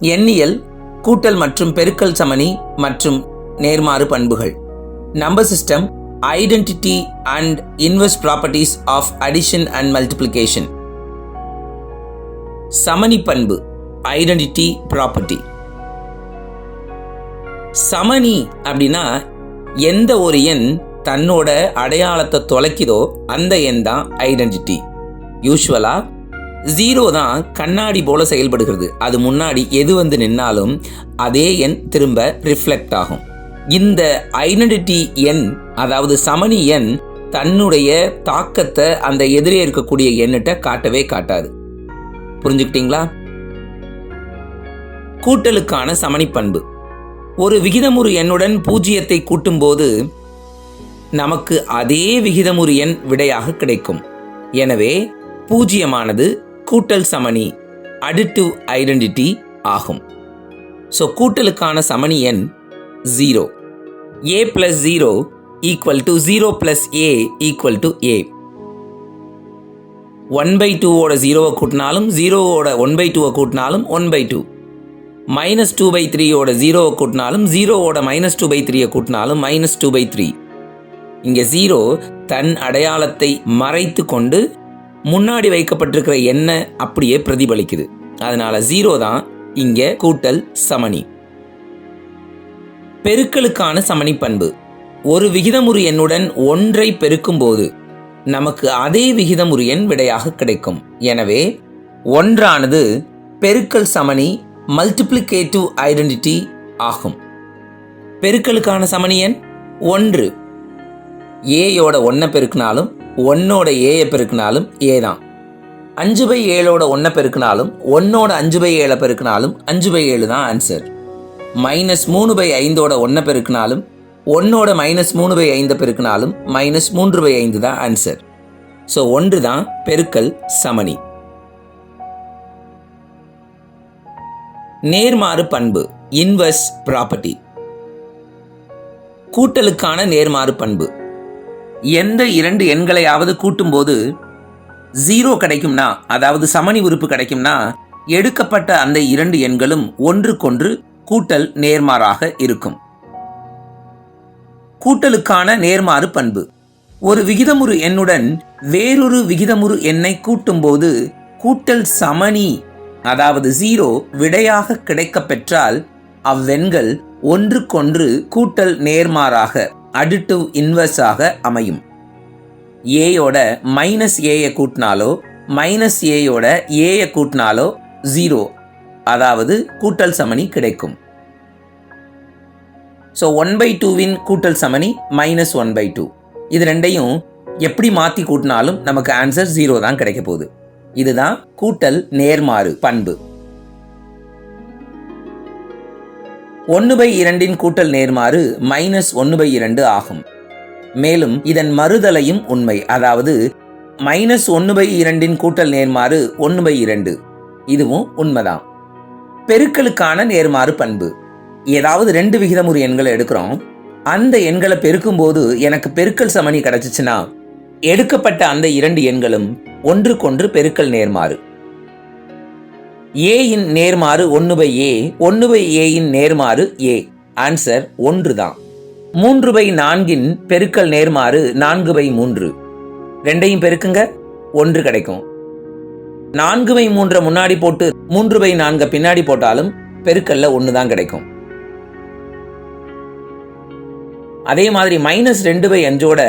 எண்ணியல் கூட்டல் மற்றும் பெருக்கல் சமணி மற்றும் நேர்மாறு பண்புகள். Number system identity and inverse properties of addition and multiplication சமணி பண்பு ஐடென்டிட்டி ப்ராப்பர்ட்டி சமணி அப்படின்னா எந்த ஒரு எண் தன்னோட அடையாளத்தை தொலைக்குதோ அந்த எண் தான் ஐடென்டிட்டி யூஸ்வலாக ஜீரோ தான் கண்ணாடி போல செயல்படுகிறது. அது முன்னாடி எது வந்து நின்னாலும் அதே எண் திரும்ப ரிஃப்ளெக்ட் ஆகும். இந்த ஐடென்டிட்டி எண் அதாவது சமணி எண் தன்னுடைய தாக்கத்தை அந்த எதிரே இருக்கக்கூடிய எண்ணிட்ட காட்டவே காட்டாது. புரிஞ்சுக்கிட்டீங்களா? கூட்டலுக்கான சமணி பண்பு. ஒரு விகிதமுறு எண்ணுடன் பூஜ்ஜியத்தை கூட்டும்போது நமக்கு அதே விகிதமுறு எண் விடையாக கிடைக்கும். எனவே பூஜ்ஜியமானது கூட்டல் சமணி அடிட்டிவ் ஐடென்டிட்டி ஆகும். ஸோ கூட்டலுக்கான சமணி எண் zero A plus zero equal to zero plus A equal to A one by டூவோட ஜீரோவை கூட்டினாலும் ஜீரோவோட ஒன் பை டூவை கூட்டினாலும் one by two minus two by த்ரீயோட ஜீரோவை கூட்டினாலும் ஜீரோவோட மைனஸ் டூ பை த்ரீயை கூட்டினாலும் மைனஸ் டூ பை த்ரீ இங்கே ஜீரோ தன் அடையாளத்தை மறைத்து கொண்டு முன்னாடி வைக்கப்பட்டிருக்கிற எண்ணெய் அப்படியே பிரதிபலிக்குது. அதனால ஜீரோ தான் இங்கே கூட்டல் சமணி. பெருக்கலுக்கான சமணி பண்பு. ஒரு விகிதமுறு எண்ணுடன் ஒன்றை பெருக்கும்போது நமக்கு அதே விகிதமுறு எண் விடையாக கிடைக்கும். எனவே ஒன்றானது பெருக்கல் சமணி மல்டிப்ளிகேட்டிவ் ஐடென்டிட்டி ஆகும். பெருக்கலுக்கான சமணி எண் ஒன்று. ஏயோட ஒன்றை பெருக்கினாலும் ஒன்னோட ஏயை பெருக்கினாலும் ஏ தான். அஞ்சு பை ஏழோட ஒன்றை பெருக்கினாலும் ஒன்னோட அஞ்சு பை ஏழை பெருக்கினாலும் அஞ்சு பை ஏழு தான் ஆன்சர் மைனஸ் மூணு பை ஐந்தோட ஒன்றை பெருக்கினாலும் ஒன்னோட மைனஸ் மூணு பை ஐந்தை பெருக்கினாலும் மைனஸ் மூன்று பை ஐந்து தான் ஆன்சர் ஸோ ஒன்று தான் பெருக்கல் சமணி. நேர்மாறு பண்பு இன்வர்ஸ் ப்ராப்பர்ட்டி கூட்டலுக்கான நேர்மாறு பண்பு. எந்த இரண்டு எண்களையாவது கூட்டும்போது ஜீரோ கிடைக்கும்னா அதாவது சமணி உறுப்பு கிடைக்கும்னா எடுக்கப்பட்ட அந்த இரண்டு எண்களும் ஒன்றுக்கொன்று கூட்டல் நேர்மாறாக இருக்கும். கூட்டலுக்கான நேர்மாறு பண்பு. ஒரு விகிதமுறு எண்ணுடன் வேறொரு விகிதமுறு எண்ணை கூட்டும்போது கூட்டல் சமணி அதாவது ஜீரோ விடையாக கிடைக்கப் பெற்றால் அவ்வெண்கள் ஒன்றுக்கொன்று கூட்டல் நேர்மாறாக அடிட்டிவ் இன்வெர்ஸாக அமையும். ஏயோட மைனஸ் ஏயை கூட்டினாலோ மைனஸ் ஏயோட ஏயை கூட்டினாலோ ஜீரோ அதாவது கூட்டல் சமணி கிடைக்கும். ஸோ ஒன் பை டூவின் கூட்டல் சமணி மைனஸ் ஒன் பை டூ இது ரெண்டையும் எப்படி மாற்றி கூட்டினாலும் நமக்கு ஆன்சர் ஜீரோ தான் கிடைக்க போகுது. இதுதான் கூட்டல் நேர்மாறு பண்பு. ஒன்று பை இரண்டின் கூட்டல் நேர்மாறு மைனஸ் ஒன்று பை இரண்டு ஆகும். மேலும் இதன் மறுதலையும் உண்மை. அதாவது மைனஸ் ஒன்று பை இரண்டின் கூட்டல் நேர்மாறு ஒன்று பை இரண்டு. இதுவும் உண்மைதான். பெருக்கலுக்கான நேர்மாறு பண்பு. ஏதாவது ரெண்டு விகிதமுறு எண்களை எடுக்கிறோம். அந்த எண்களை பெருக்கும் போது எனக்கு பெருக்கல் சமணி கிடைச்சிச்சுன்னா எடுக்கப்பட்ட அந்த இரண்டு எண்களும் ஒன்றுக்கொன்று பெருக்கல் நேர்மாறு. ஏயின் நேர்மாறு ஒன்று பை ஏ ஒன்று பை ஏயின் நேர்மாறு ஏ ஆன்சர் ஒன்று தான். மூன்று பை நான்கின் பெருக்கல் நேர்மாறு நான்கு பை மூன்று. ரெண்டையும் பெருக்குங்க ஒன்று கிடைக்கும். நான்கு பை மூன்றை முன்னாடி போட்டு மூன்று பை நான்கை பின்னாடி போட்டாலும் பெருக்கல்ல ஒன்று தான் கிடைக்கும். அதே மாதிரி மைனஸ் ரெண்டு பை அஞ்சோட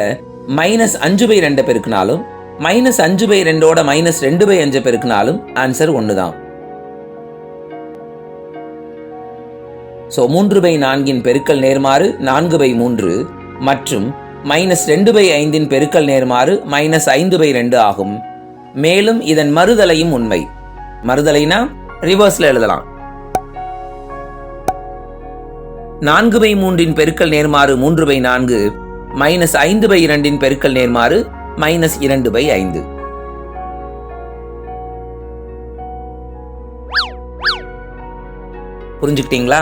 மைனஸ் அஞ்சு பை ரெண்டை பெருக்கினாலும் மைனஸ் அஞ்சு பை ரெண்டோட மைனஸ் ரெண்டு பை அஞ்சை பெருக்கினாலும் ஆன்சர் ஒன்று தான். ஸோ மூன்று பை நான்கின் பெருக்கல் நேர்மாறு நான்கு பை மூன்று மற்றும் மைனஸ் ரெண்டு பை ஐந்தின் பெருக்கல் நேர்மாறு மைனஸ் ஐந்து பை ரெண்டு ஆகும். மேலும் இதன் மறுதலையும் உண்மை. மறுதலைனா ரிவர்ஸ்ல எழுதலாம். நான்கு பை மூன்றின் பெருக்கல் நேர்மாறு மூன்று பை நான்கு மைனஸ் ஐந்து பை இரண்டின் பெருக்கல் நேர்மாறு மைனஸ் இரண்டு பை ஐந்து. புரிஞ்சுக்கிட்டீங்களா?